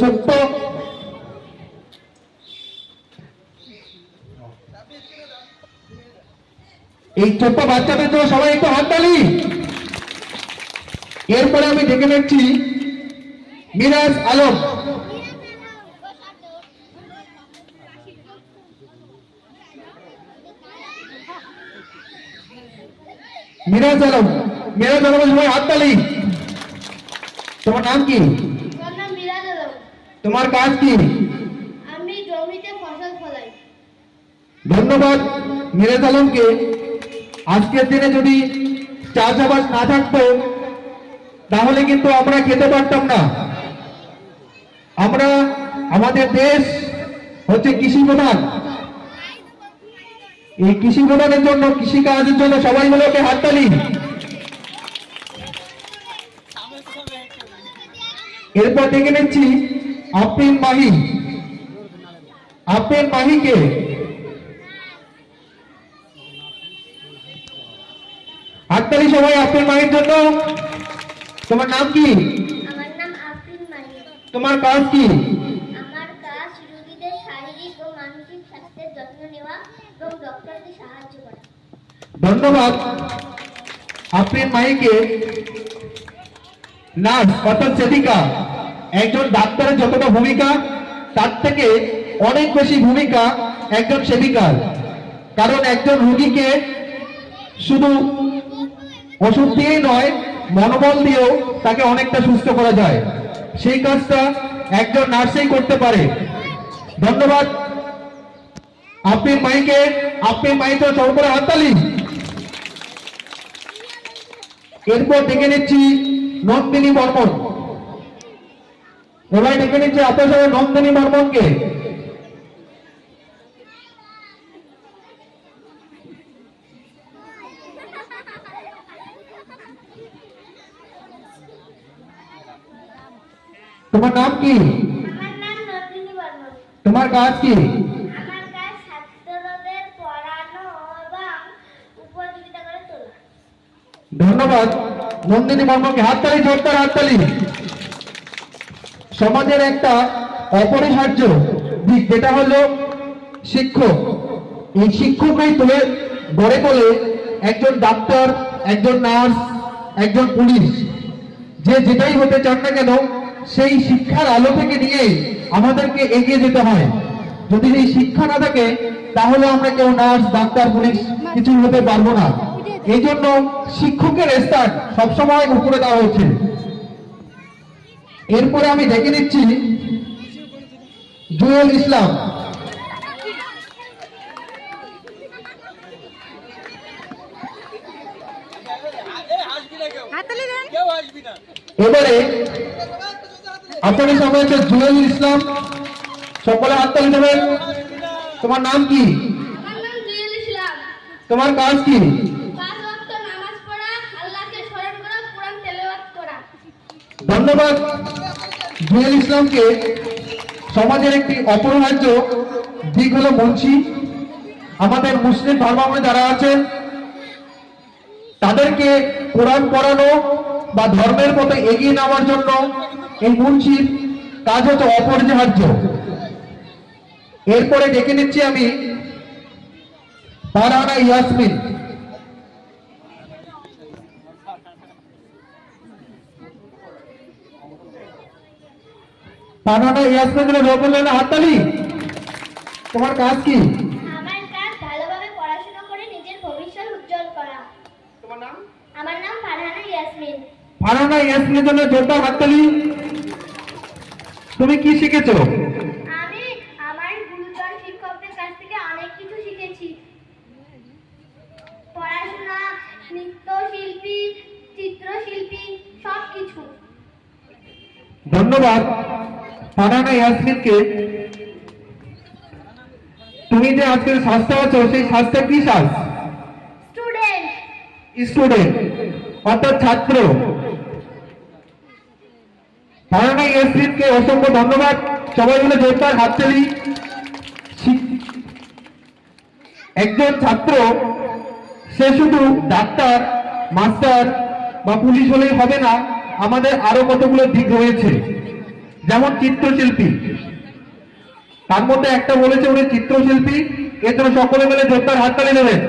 ছোট্ট এই ছোট্ট বাচ্চাদের জন্য সবাই একটু হাততালি। এরপরে আমি ডেকে নিচ্ছি মিরাজ আলম। মিরাজ আলম, মিরাজ আলমের সবাই হাততালি। তোমার নাম কি আমার নাম মিরাজ আলম তোমার কাজ কি? আমি জমিতে ফসল ফলাই। ধন্যবাদ মিরাজ আলমকে আজকের দিনে যদি চাষাবাদ না থাকতো তাহলে কিন্তু আমরা খেতে পারতাম না। আমরা আমাদের দেশ হচ্ছে কৃষি প্রধান। এই কৃষি প্রধানের জন্য কৃষি কাজের জন্য সবাই মিলে ওকে হাততালি। এরপর দেখে নিচ্ছি আফরিন মাহি আফরিন মাহিকে হাততালি সবাই আফরিন মাহির জন্য। তোমার নাম কি? আমার নাম আফরিন মাহি তোমার কাজ কি? আমার কাজ রোগীদের শারীরিক ও মানসিক স্বাস্থ্যের যত্ন নেওয়া এবং ডক্টরদের সাহায্য করা। ধন্যবাদ। আফরিন মাহিকে নার্স অর্থাৎ সেবিকা। একজন ডাক্তারের যতটা ভূমিকা, তার থেকে অনেক বেশি ভূমিকা একজন সেবিকার। কারণ একজন রুগীকে শুধু ওষুধ দিয়েই নয়, মনোবল দিয়েও তাকে অনেকটা সুস্থ করা যায়। সেই কাজটা একজন নার্সেই করতে পারে। ধন্যবাদ। আপনি মাইকে আপনি মাইকে সব করে হাততালি। এরপর ডেকে নিচ্ছি নন্দিনী বর্মন। এবার ডেকে নিচ্ছি আপনার সঙ্গে নন্দিনী বর্মনকে। তোমার নাম কি? তোমার কাজ কি? ধন্যবাদ। নন্দিনী বর্মনকে হাততালি জোরদার হাততালি। সমাজের একটা অপরিহার্য দিক, যেটা হলো শিক্ষক। এই শিক্ষকই তুলে গড়ে তোলে একজন ডাক্তার, একজন নার্স, একজন পুলিশ। যে যেটাই হতে চান না কেন, সেই শিক্ষার আলো থেকে নিয়ে আমাদেরকে এগিয়ে যেতে হয়। যদি এই শিক্ষা না থাকে, তাহলে আমরা কেউ নার্স, ডাক্তার, পুলিশ কিছু হতে পারব না। এই জন্য শিক্ষকের স্থান সবসময় উপরে দেওয়া হয়েছে। এরপরে আমি ডেকে নিচ্ছি জুয়েল ইসলাম। এবারে আপনাদের সামনে হচ্ছে জুয়েল ইসলাম। সকলে হাততালি দেবেন তোমার নাম কি? তোমার কাজ কি? ধন্যবাদ। জুয়েল ইসলামকে সমাজের একটি অপরিহার্য দিক হলো মুন্সি আমাদের মুসলিম ধর্মাবলী যারা আছেন, তাদেরকে কোরআন পড়ানো বা ধর্মের পথে এগিয়ে নেওয়ার জন্য এই মুন্সির কাজ হতো অপরিহার্য। এরপরে ডেকে নিচ্ছি আমি, পারানা ইয়াসমিন। পারানা ইয়াসমিন রোগ করলেন হাততালি? তোমার কাজ কি? আমার কাজ ভালোভাবে পড়াশোনা করে নিজের ভবিষ্যৎ উজ্জ্বল করা। তোমার নাম? আমার নাম ফারহানা ইয়াসমিন। ইয়াসমিনের জন্য জোরদার হাততালি। তুমি কি শিখেছো? আমি আমার গুরুজন শিক্ষকদের কাছ থেকে অনেক কিছু শিখেছি। পড়াশোনা নৃত্যশিল্পী চিত্রশিল্পী সব কিছু ধন্যবাদ। ফারানা ইয়াসমিনকে তুমি যে আজকে শাস্তা আছো সেই শাস্তা কি শ্বাস স্টুডেন্ট অর্থাৎ ছাত্র। ফারানা ইয়াসমিনকে অসংখ্য ধন্যবাদ। সবাই মিলে জোরদার হাততালি একজন ছাত্র সে শুধু ডাক্তার মাস্টার বা পুলিশ হলেই হবে না আমাদের আরও কতগুলো দিক রয়েছে। যেমন চিত্রশিল্পী। তার মধ্যে একটা বলেছে উনি চিত্রশিল্পী এর জন্য সকলে মিলে জোরদার হাততালি দেবেন।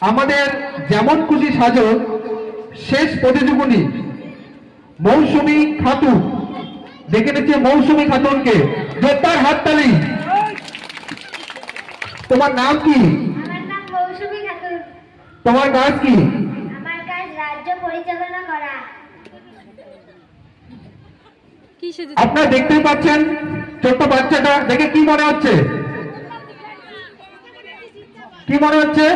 আমাদের যেমন খুশি সাজো শেষ প্রতিযোগিনী মৌসুমী খাতুন। দেখে নিচ্ছে মৌসুমী খাতুনকে। জোরদার হাততালি। তোমার নাম কি? তোমার কাজ কি? আমার কাজ রাজ্য পরিচালনা করা। আপনারা দেখতেই পাচ্ছেন ছোট্ট বাচ্চাটা। দেখে কি মনে হচ্ছে? কি মনে হচ্ছে?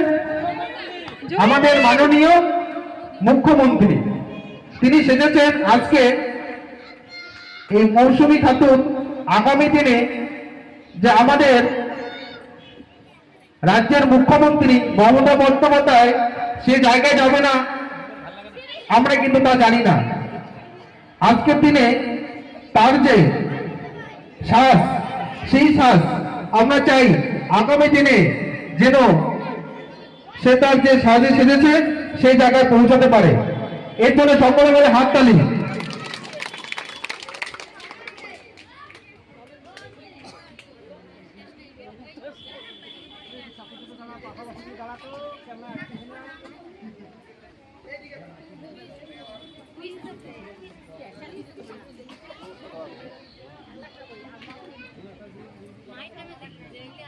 আমাদের মাননীয় মুখ্যমন্ত্রী তিনি সেজেছেন আজকে এই মৌসুমী খাতুন আগামী দিনে যে আমাদের রাজ্যের মুখ্যমন্ত্রী মমতা বন্দ্যোপাধ্যায় সে জায়গায় যাবে না। আমরা কিন্তু তা জানি না। আজকের দিনে তার যে শ্বাস সেই শ্বাস আমরা চাই আগামী দিনে যেন সে তার যে সাজে সেজেছে, সেই জায়গায় পৌঁছাতে পারে। এর জন্য সকলে মিলে হাততালি